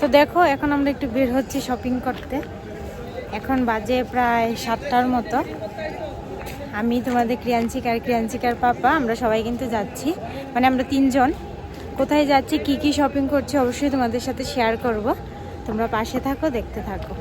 তো দেখো, এখন আমরা একটু বের হচ্ছি শপিং করতে। এখন বাজে প্রায় সাতটার মতো। আমি তোমাদের ক্রিয়াঞ্চিকার ক্রিয়াঞ্চিকার পাপা, আমরা সবাই কিন্তু যাচ্ছি। মানে আমরা তিনজন। কোথায় যাচ্ছি, কি কি শপিং করছি, অবশ্যই তোমাদের সাথে শেয়ার করব। তোমরা পাশে থাকো, দেখতে থাকো।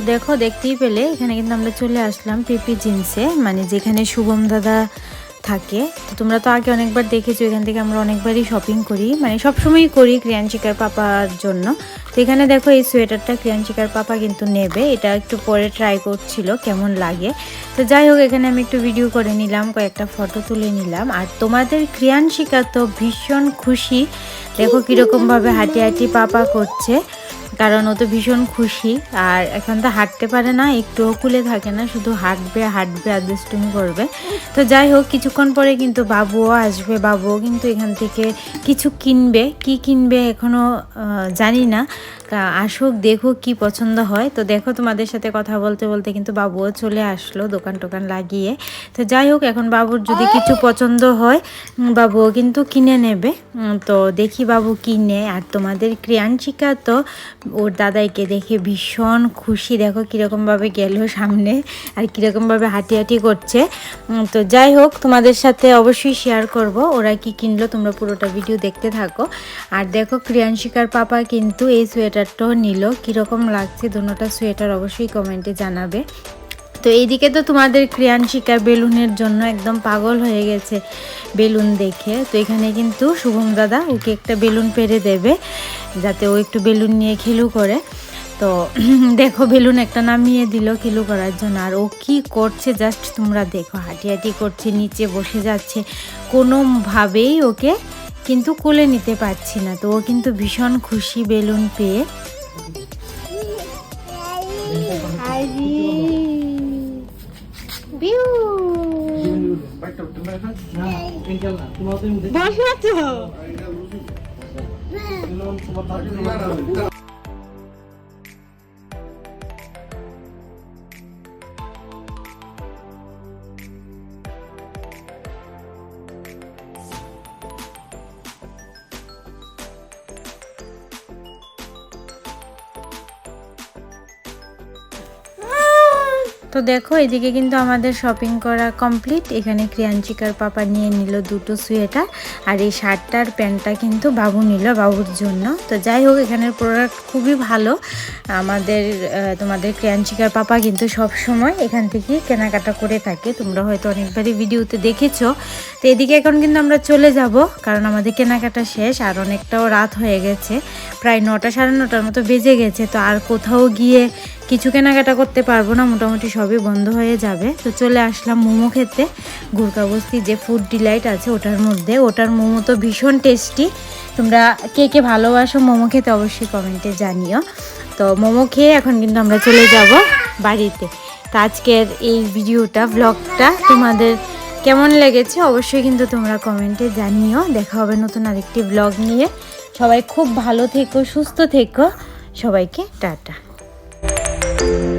তো দেখো, দেখতেই পেলে, এখানে কিন্তু আমরা চলে আসলাম পিপি জিন্সে মানে যেখানে শুভম দাদা থাকে। তো তোমরা তো আগে অনেকবার দেখেছ, এখান থেকে আমরা অনেকবারই শপিং করি মানে সবসময়ই করি ক্রিয়াঞ্চিকার পাপার জন্য। তো এখানে দেখো, এই সোয়েটারটা ক্রিয়াঞ্চিকার পাপা কিন্তু নেবে, এটা একটু পরে ট্রাই করছিল, কেমন লাগে। তো যাই হোক, এখানে আমি একটু ভিডিও করে নিলাম, কয়েকটা ফটো তুলে নিলাম। আর তোমাদের ক্রিয়াঞ্চিকা তো ভীষণ খুশি। দেখো কীরকমভাবে হাঁটি হাঁটি পাপা করছে। কারণ ও তো ভীষণ খুশি। আর এখন তো হাঁটতে পারে না, একটুও খুলে থাকে না, শুধু হাঁটবে হাঁটবে আর দুষ্টুমি করবে। তো যাই হোক, কিছুক্ষণ পরে কিন্তু বাবুও আসবে। বাবুও কিন্তু এখান থেকে কিছু কিনবে। কি কিনবে এখনও জানি না। আসুক দেখো কি পছন্দ হয়। তো দেখো তোমাদের সাথে কথা বলতে বলতে কিন্তু বাবুও চলে আসলো দোকান টোকান লাগিয়ে। তো যাই হোক, এখন বাবুর যদি কিছু পছন্দ হয় বাবুও কিন্তু কিনে নেবে। তো দেখি বাবু কিনে। আর তোমাদের ক্রিয়াঞ্চিকা তো ওর দাদাইকে দেখে ভীষণ খুশি। দেখো কীরকমভাবে গেল সামনে আর কীরকমভাবে হাঁটি হাঁটি করছে তো যাই হোক, তোমাদের সাথে অবশ্যই শেয়ার করব। ওরা কি কিনলো তোমরা পুরোটা ভিডিও দেখতে থাকো। আর দেখো ক্রিয়াংশিকার পাপা কিন্তু এই সোয়েটারটাও নিল। কীরকম লাগছে? দুটোটা সোয়েটার অবশ্যই কমেন্টে জানাবে। তো এইদিকে তো তোমাদের ক্রিয়াঞ্চিকা বেলুনের জন্য একদম পাগল হয়ে গেছে বেলুন দেখে। তো এখানে কিন্তু শুভম দাদা ওকে একটা বেলুন পেরে দেবে, যাতে ও একটু বেলুন নিয়ে খেলু করে। তো দেখো বেলুন একটা নামিয়ে দিল খেলু করার জন্য। আর ও কি করছে জাস্ট তোমরা দেখো, হাঁটি হাঁটি করছে, নিচে বসে যাচ্ছে, কোনোভাবেই ওকে কিন্তু কোলে নিতে পারছি না। তো ও কিন্তু ভীষণ খুশি বেলুন পেয়ে। বসো তো তো দেখো, এদিকে কিন্তু আমাদের শপিং করা কমপ্লিট এখানে ক্রিয়াঞ্চিকার পাপা নিয়ে নিল দুটো সোয়েটার আর এই শার্টটার প্যান্টটা কিন্তু বাবু নিল বাবুর জন্য। তো যাই হোক, এখানের প্রোডাক্ট খুবই ভালো। আমাদের তোমাদের ক্রিয়াঞ্চিকার পাপা কিন্তু সব সময় এখান থেকে কেনাকাটা করে থাকে। তোমরা হয়তো অনেকবারই ভিডিওতে দেখেছ। তো এদিকে এখন কিন্তু আমরা চলে যাব, কারণ আমাদের কেনাকাটা শেষ, আর অনেকটাও রাত হয়ে গেছে। প্রায় নটা সাড়ে নটার মতো বেজে গেছে, তো আর কোথাও গিয়ে কিছু কেনাকাটা করতে পারব না, মোটামুটি সবই বন্ধ হয়ে যাবে। তো চলে আসলাম মোমো খেতে। গুরকাবস্তি যে ফুড ডিলাইট আছে ওটার মধ্যে। ওটার মোমো তো ভীষণ টেস্টি তোমরা কে কে ভালোবাসো মোমো খেতে অবশ্যই কমেন্টে জানিও। তো মোমো খেয়ে এখন কিন্তু আমরা চলে যাব বাড়িতে। তো আজকের এই ভিডিওটা ব্লগটা তোমাদের কেমন লেগেছে অবশ্যই কিন্তু তোমরা কমেন্টে জানিও। দেখা হবে নতুন আরেকটি ব্লগ নিয়ে। সবাই খুব ভালো থেকো, সুস্থ থেকো। সবাইকে টাটা। Thank you.